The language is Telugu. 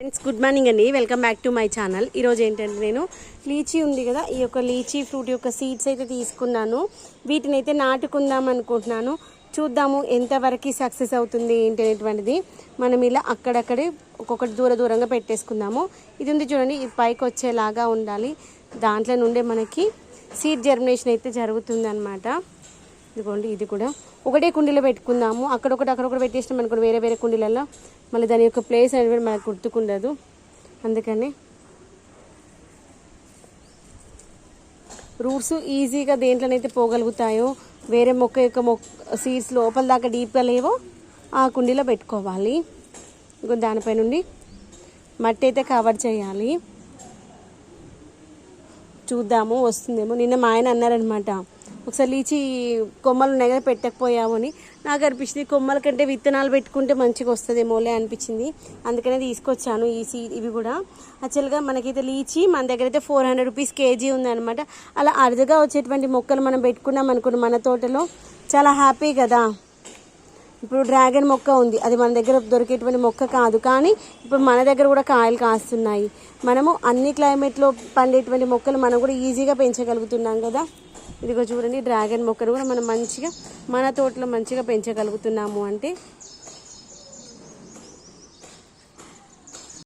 ఫ్రెండ్స్ గుడ్ మార్నింగ్ అండి. Welcome back to my channel ఈరోజు ఏంటంటే నేను లీచీ ఉంది కదా ఈ యొక్క లీచీ ఫ్రూట్ యొక్క సీడ్స్ అయితే తీసుకున్నాను. వీటిని అయితే నాటుకుందాం అనుకుంటున్నాను. చూద్దాము ఎంతవరకు సక్సెస్ అవుతుంది ఏంటి అనేటువంటిది. మనం ఇలా అక్కడక్కడే ఒక్కొక్కటి దూర దూరంగా పెట్టేసుకుందాము. ఇది ఉంది చూడండి ఇది పైకి వచ్చేలాగా ఉండాలి. దాంట్లో నుండే మనకి సీడ్ జర్మినేషన్ అయితే జరుగుతుంది అనమాట ఇదిగోండి ఇది కూడా. ఒకటే కుండీలో పెట్టుకుందాము. అక్కడొకటి అక్కడొకటి పెట్టేసినాం అనుకోండి వేరే వేరే కుండీలలో మళ్ళీ దాని యొక్క ప్లేస్ అనేది మనకు గుర్తుకుండదు. అందుకని రూట్స్ ఈజీగా దేంట్లోనైతే పోగలుగుతాయో వేరే మొక్క యొక్క మొక్క సీడ్స్ లోపల దాకా డీప్గా లేవో ఆ కుండీలో పెట్టుకోవాలి. ఇంకో దానిపై నుండి మట్టి అయితే కవర్ చేయాలి. చూద్దాము వస్తుందేమో. నిన్న మా ఆయన అన్నారనమాట ఒకసారి లీచి కొమ్మలు ఉన్నాయి కదా పెట్టకపోయాము అని నాకు అనిపించింది కొమ్మల కంటే విత్తనాలు పెట్టుకుంటే మంచిగా వస్తుందేమోలే అనిపించింది. అందుకనే తీసుకొచ్చాను ఈ సీ ఇవి కూడా. యాక్చువల్గా మనకైతే లీచి మన దగ్గర అయితే ఫోర్ హండ్రెడ్ రూపీస్ కేజీ ఉందన్నమాట. అలా అరుదుగా వచ్చేటువంటి మొక్కలు మనం పెట్టుకున్నాం అనుకున్న మన తోటలో చాలా హ్యాపీ కదా. ఇప్పుడు డ్రాగన్ మొక్క ఉంది. అది మన దగ్గర దొరికేటువంటి మొక్క కాదు. కానీ ఇప్పుడు మన దగ్గర కూడా కాయలు కాస్తున్నాయి. మనము అన్ని క్లైమేట్లో పండేటువంటి మొక్కలు మనం కూడా ఈజీగా పెంచగలుగుతున్నాం కదా. ఇదిగో చూడండి డ్రాగన్ మొక్కను కూడా మనం మంచిగా మన తోటలో మంచిగా పెంచగలుగుతున్నాము అంటే